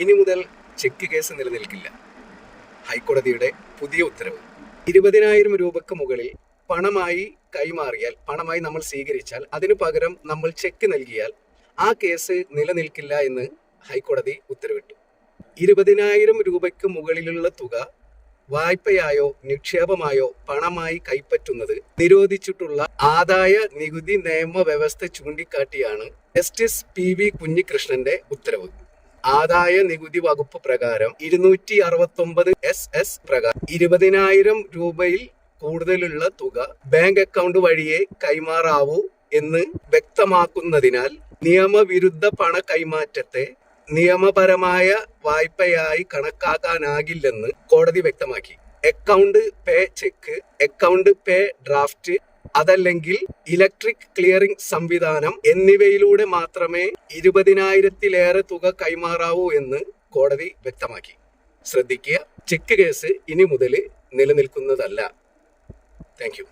ഇനി മുതൽ check case നിലനിൽക്കില്ല. ഹൈക്കോടതിയുടെ പുതിയ ഉത്തരവ്. ഇരുപതിനായിരം രൂപക്ക് മുകളിൽ പണമായി കൈമാറിയാൽ പണമായി നമ്മൾ സ്വീകരിച്ചാൽ അതിനു പകരം നമ്മൾ ചെക്ക് നൽകിയാൽ ആ കേസ് നിലനിൽക്കില്ല എന്ന് ഹൈക്കോടതി ഉത്തരവിട്ടു. ഇരുപതിനായിരം രൂപയ്ക്ക് മുകളിലുള്ള തുക വായ്പയായോ നിക്ഷേപമായോ പണമായി കൈപ്പറ്റുന്നത് നിരോധിച്ചിട്ടുള്ള ആദായ നികുതി നിയമ വ്യവസ്ഥ ചൂണ്ടിക്കാട്ടിയാണ് ജസ്റ്റിസ് പി വി കുഞ്ഞികൃഷ്ണന്റെ ഉത്തരവ്. ആദായ നികുതി വകുപ്പ് പ്രകാരം ഇരുന്നൂറ്റി അറുപത്തി ഒമ്പത് എസ് എസ് പ്രകാരം ഇരുപതിനായിരം രൂപയിൽ കൂടുതലുള്ള തുക ബാങ്ക് അക്കൗണ്ട് വഴിയെ കൈമാറാവൂ എന്ന് വ്യക്തമാക്കുന്നതിനാൽ നിയമവിരുദ്ധ പണ കൈമാറ്റത്തെ നിയമപരമായ വായ്പയായി കണക്കാക്കാനാകില്ലെന്ന് കോടതി വ്യക്തമാക്കി. Account pay cheque account pay draft അതല്ലെങ്കിൽ ഇലക്ട്രിക് ക്ലിയറിംഗ് സംവിധാനം എന്നിവയിലൂടെ മാത്രമേ ഇരുപതിനായിരത്തിലേറെ തുക കൈമാറാവൂ എന്ന് കോടതി വ്യക്തമാക്കി. ശ്രദ്ധിക്കുക ചെക്ക് കേസ് ഇനി മുതൽ നിലനിൽക്കുന്നതല്ല. താങ്ക്